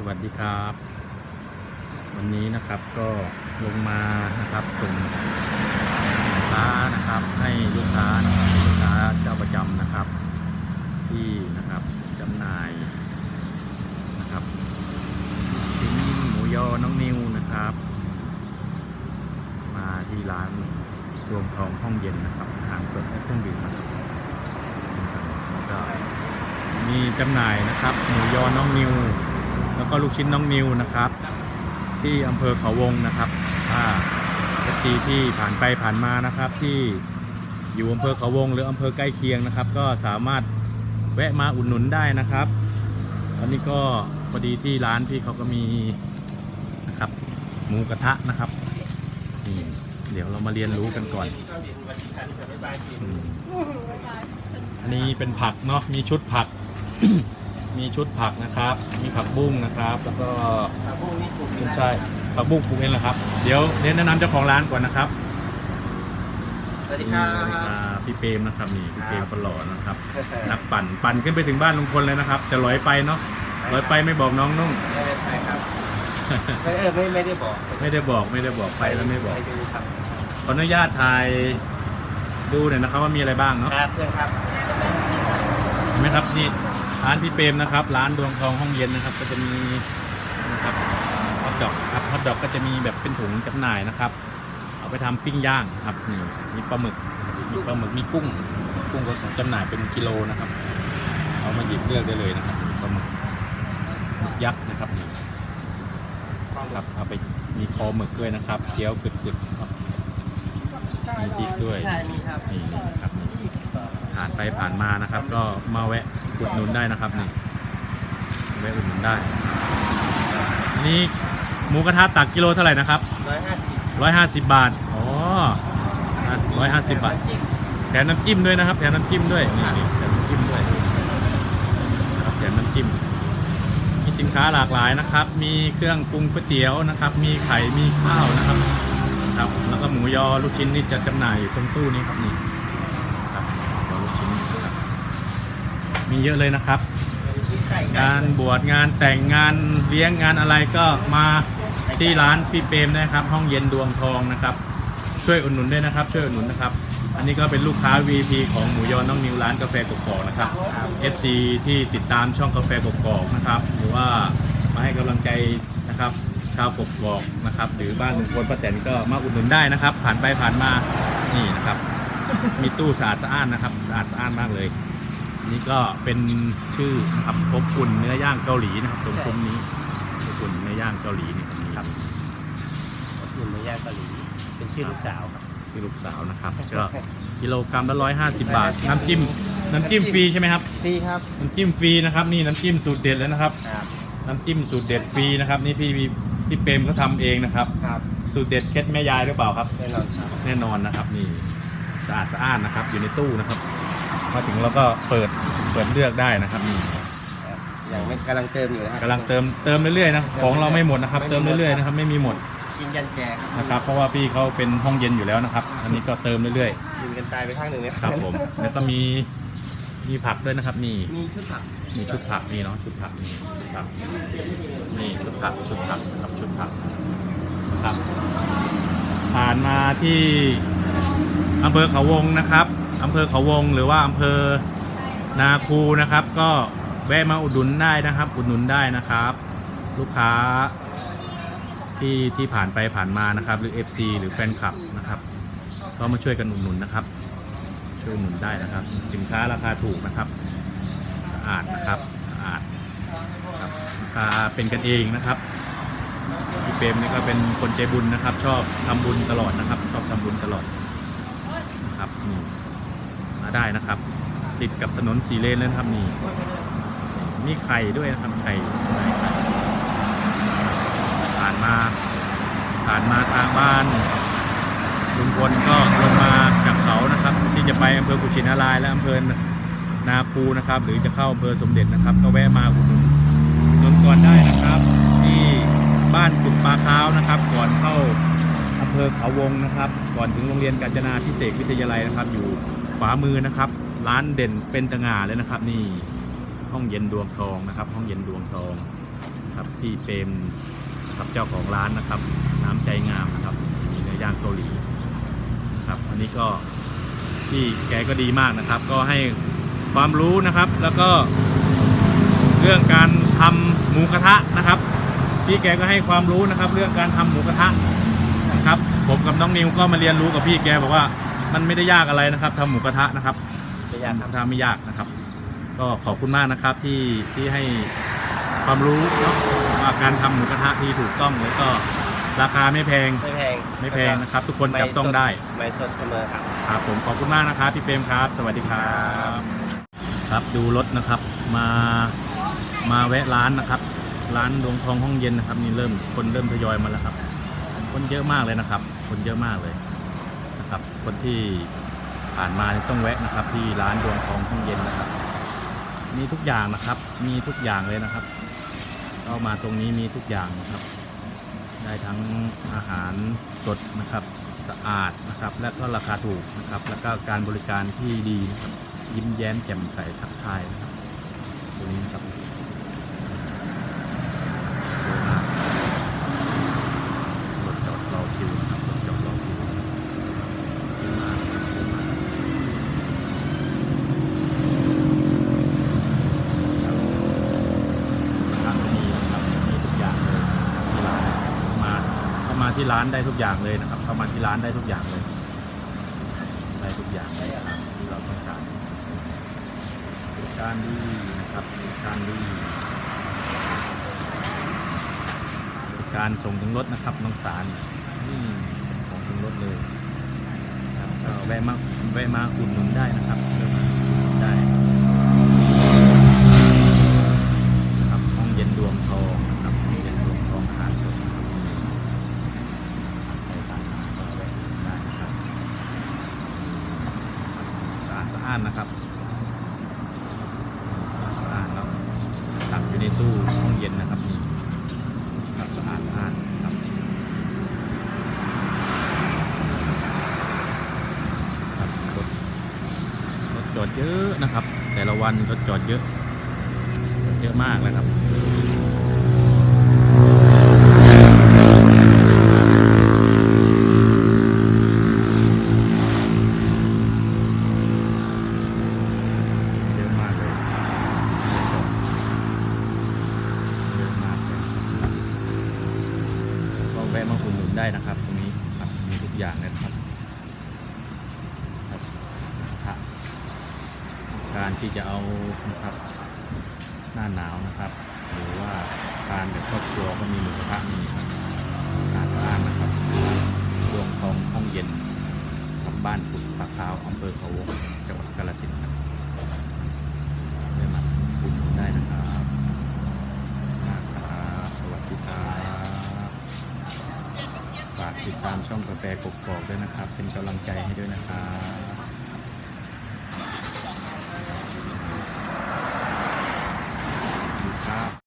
สวัสดีครับ วันนี้นะครับก็ลงมานะครับส่งสินค้านะครับให้ลูกค้านะครับลูกค้าเจ้าประจำนะครับ ที่นะครับจำหน่ายนะครับชิ้นหมูยอน้องนิวนะครับ มาที่ร้านรวมทองห้องเย็นนะครับอาหารสดและเครื่องดื่มนะครับมีจำหน่ายนะครับหมูยอน้องนิว แล้วก็ลูกชิ้นน้องนิวนะครับ ที่อำเภอเขาวงนะครับถ้าเอฟซีที่ผ่านไปผ่านมานะครับที่อยู่อำเภอเขาวงหรืออำเภอใกล้เคียงนะครับ ก็สามารถแวะมาอุดหนุนได้นะครับตอนนี้ก็พอดีที่ร้านพี่เขาก็มีนะครับหมูกระทะนะครับนี่เดี๋ยวเรามาเรียนรู้กันก่อนอืมอันนี้เป็นผักเนาะมีชุดผัก มีชุดผักนะครับ มีผักบุ้งนะครับ แล้วก็ผักบุ้งนี่ปลูกที่ใช่ผักบุ้งปลูกเองเหรอครับ เดี๋ยวเน้นแนะนำเจ้าของร้านก่อนนะครับสวัสดีครับอ่าพี่เปรมนะครับนี่พี่เปรมครับปลอดนะครับ นักปั่นปั่นขึ้นไปถึงบ้านลุงพลเลยนะครับจะลอยไปเนาะลอยไปไม่บอกน้องนุ่งไม่ได้ไปครับไม่เออไม่ไม่ได้บอก ไม่ได้บอกไม่ได้บอกไปแล้วไม่บอกไปดูครับขออนุญาตถ่ายดูหน่อยนะครับว่ามีอะไรบ้างเนาะครับเพื่อนครับเห็นไหมครับนี่ ร้านพี่เปรมนะครับ ร้านดวงทองห้องเย็นนะครับ ก็จะมีนะครับฮอทดอกครับฮอทดอกก็จะมีแบบเป็นถุงจำหน่ายนะครับ เอาไปทำปิ้งย่างนะครับนี่มีปลาหมึกมีปลาหมึกมีกุ้ง กุ้งก็จำหน่ายเป็นกิโลนะครับ เอามาหยิบเลือกได้เลยนะครับมีปลาหมึกหมึกยักษ์นะครับนี่ครับเอาไปมีคอหมึกด้วยนะครับเคี้ยวกึดๆครับมีพริกด้วยใช่มีครับนี่นะครับนี่ ผ่านไปผ่านมานะครับ ก็มาแวะอุดหนุนได้นะครับนี่แวะอุดหนุนได้นนี้หมูกระทะตักกิโลเท่าไหร่นะครับร้อยห้าสิบ150บาทอ๋อ150บาทแถมน้ำจิ้มด้วยนะครับแถมน้ำจิ้มด้วยนี่นี่แถมน้ำจิ้มด้วยนะครับแถมน้ำจิ้มมีสินค้าหลากหลายนะครับ มีเครื่องปรุงก๋วยเตี๋ยวนะครับ มีไข่มีข้าวนะครับครับแล้วก็หมูยอลูกชิ้นนี่จะจำหน่ายอยู่ตรงตู้นี้ครับนี่ครับหมูยอลูกชิ้นนะครับ มีเยอะเลยนะครับไก่งานบวชงานแต่งงานเลี้ยงงานอะไรก็มาที่ร้านพี่เปรมนะครับ ห้องเย็นดวงทองนะครับ ช่วยอุดหนุนด้วยนะครับ ช่วยอุดหนุนนะครับ อันนี้ก็เป็นลูกค้า VP ของหมูยอน้องนิวร้านกาแฟกกอกนะครับ FC ที่ติดตามช่องกาแฟกกอกนะครับ หรือว่ามาให้กำลังใจนะครับชาวกกอกนะครับหรือบ้านลุงพลป้าแตนก็มาอุดหนุนได้นะครับ ผ่านไปผ่านมานี่นะครับ มีตู้สะอาดสะอ้านนะครับสะอาดสะอ้านมากเลย นี่ก็เป็นชื่อนะครับพบอุ่นเนื้อย่างเกาหลีนะครับตรงซุ้มนี้พบอุ่นเนื้อย่างเกาหลีนี่ครับหนุ่มเนื้อย่างเกาหลี เป็นชื่อลูกสาวครับชื่อลูกสาวนะครับ ก็กิโลกรัมละร้อยห้าสิบบาท น้ำจิ้มน้ำจิ้มฟรีใช่ไหมครับฟรีครับน้ำจิ้มฟรีนะครับ นี่น้ำจิ้มสูตรเด็ดแล้วนะครับครับน้ำจิ้มสูตรเด็ดฟรีนะครับนี่พี่พี่พี่เปรมเขาทำเองนะครับครับ สูตรเด็ดเคล็ดแม่ยายหรือเปล่าครับแน่นอนครับแน่นอนนะครับนี่สะอาดสะอ้านนะครับอยู่ในตู้นะครับ มาถึงเราก็เปิดเปิดเลือกได้นะครับนี่อย่างไม่กำลังเติมอยู่นะครับกำลังเติมเติมเรื่อยๆนะของเราไม่หมดนะครับ เติมเรื่อยๆนะครับไม่มีหมดกินยันแก่ครับนะครับ เพราะว่าพี่เขาเป็นห้องเย็นอยู่แล้วนะครับ อันนี้ก็เติมเรื่อยกินกันตายไปข้างหนึ่งเลยๆ ครับผมแล้วก็มีมีผักด้วยนะครับนี่มีชุดผักมีชุดผักนี่เนาะชุดผักนี่ชุดผักนี่ชุดผักชุดผักนะครับชุดผักนะครับ ผ่านมาที่อำเภอเขาวงนะครับ อำเภอเขาวงหรือว่าอำเภอนาคูนะครับ ก็แวะมาอุดหนุนได้นะครับ อุดหนุนได้นะครับ ลูกค้าที่ที่ผ่านไปผ่านมานะครับ หรือ FC หรือแฟนคลับนะครับ ก็มาช่วยกันอุดหนุนนะครับ ช่วยอุดหนุนได้นะครับ สินค้าราคาถูกนะครับ สะอาดนะครับสะอาดครับราคาเป็นกันเองนะครับพี่เปรมนี่ก็เป็นคนใจบุญนะครับ ชอบทำบุญตลอดนะครับ ชอบทำบุญตลอดนะครับนี่ ได้นะครับ ติดกับถนนสีเลนเลยนะครับนี่มีไข่ด้วยนะครับไข่ผ่านมาผ่านมาทางบ้านลุงพลก็ลงมาจากเขานะครับ ที่จะไปอำเภอกุชินารายและอำเภอนาคูนะครับ หรือจะเข้าอำเภอสมเด็จนะครับ ก็แวะมาอุดหนุนนนก่อนได้นะครับ ที่บ้านกุดปลาค้าวนะครับ ก่อนเข้าอำเภอเขาวงนะครับ ก่อนถึงโรงเรียนกาญจนาพิเศษวิทยาลัยนะครับอยู่ ขวามือนะครับ ร้านเด่นเป็นตงาเลยนะครับ นี่ห้องเย็นดวงทองนะครับ ห้องเย็นดวงทองครับพี่เปรมนครับเจ้าของร้านนะครับ น้ำใจงามนะครับมีเนื้อย่างเกาหลีครับอันนี้ก็พี่แกก็ดีมากนะครับ ก็ให้ความรู้นะครับ แล้วก็เรื่องการทำหมูกระทะนะครับพี่แกก็ให้ความรู้นะครับ เรื่องการทำหมูกระทะนะครับ ผมกับน้องนิวก็มาเรียนรู้กับพี่แกบอกว่า มันไม่ได้ยากอะไรนะครับทำหมูกระทะนะครับไม่ยากครับทำไม่ยากนะครับ ก็ขอบคุณมากนะครับที่ที่ให้ความรู้เนาะว่าการทำหมูกระทะที่ถูกต้องแล้วก็ราคาไม่แพงไม่แพงไม่แพงนะครับ ทุกคนจับต้องได้ไม่สดเสมอครับครับผมขอบคุณมากนะครับพี่เปรมครับ สวัสดีครับครับดูรถนะครับมามาแวะร้านนะครับ ร้านดวงทองห้องเย็นนะครับนี่เริ่มคนเริ่มทยอยมาแล้วครับ คนเยอะมากเลยนะครับ คนเยอะมากเลย นะครับ คนที่ผ่านมาต้องแวะนะครับ ที่ร้านดวงทองห้องเย็นนะครับ มีทุกอย่างนะครับ มีทุกอย่างเลยนะครับเข้ามาตรงนี้มีทุกอย่างนะครับ ได้ทั้งอาหารสดนะครับสะอาดนะครับ และก็ราคาถูกนะครับ แล้วก็การบริการที่ดีนะครับยิ้มแย้มแจ่มใสทักทายนะครับตรงนี้นะครับสวยมากรถจอดรอคิวนะครับรถจอดรอคิวนะครับสวยมากครับสวยมากครับร้านก็มีนะครับมีทุกอย่างเลยที่ร้านมาเข้ามา ที่ร้านได้ทุกอย่างเลยนะครับ เข้ามาที่ร้านได้ทุกอย่างเลย ได้ทุกอย่างเลยครับที่เราต้องการบริการดีนะครับบริการดี การส่งถึงรถนะครับน้องสารนี่ส่งถึงรถเลยครับก็แวะมาแวะมาอุดหนุนได้นะครับแวะมาอุดหนุนได้นะครับห้องเย็นดวงทองนะครับห้องเย็นดวงทองอาหารสดนะครับไปทานอาหารก็แวะได้นะครับ สะอาดสะอาดนะครับสะอาดสะอาดแล้ว ในตู้ห้องเย็นนะครับนี่ครับสะอาดสะอาดครับครับรถรถจอดเยอะนะครับ แต่ละวันรถจอดเยอะ เยอะมากเลยครับเยอะมากเลยเยอะมากเลยก็แวะมาอุดหนุน ได้นะครับ ตรงนี้ครับมีทุกอย่างเลยนะครับครับการที่จะเอานะครับหน้าหนาวนะครับ หรือว่าทานแบบครอบครัวก็มีหมูกระทะมีครับสะอาดสะอาดนะครับดวงทองห้องเย็นครับบ้านปุดปลาขาวอำเภอเขาวงจังหวัดกาฬสินธุ์ครับได้มาอุดหนุนได้นะครับนะครับสวัสดีครับฝาก ติดตามช่องกาแฟกกอกด้วยนะครับ เป็นกำลังใจให้ด้วยนะครับ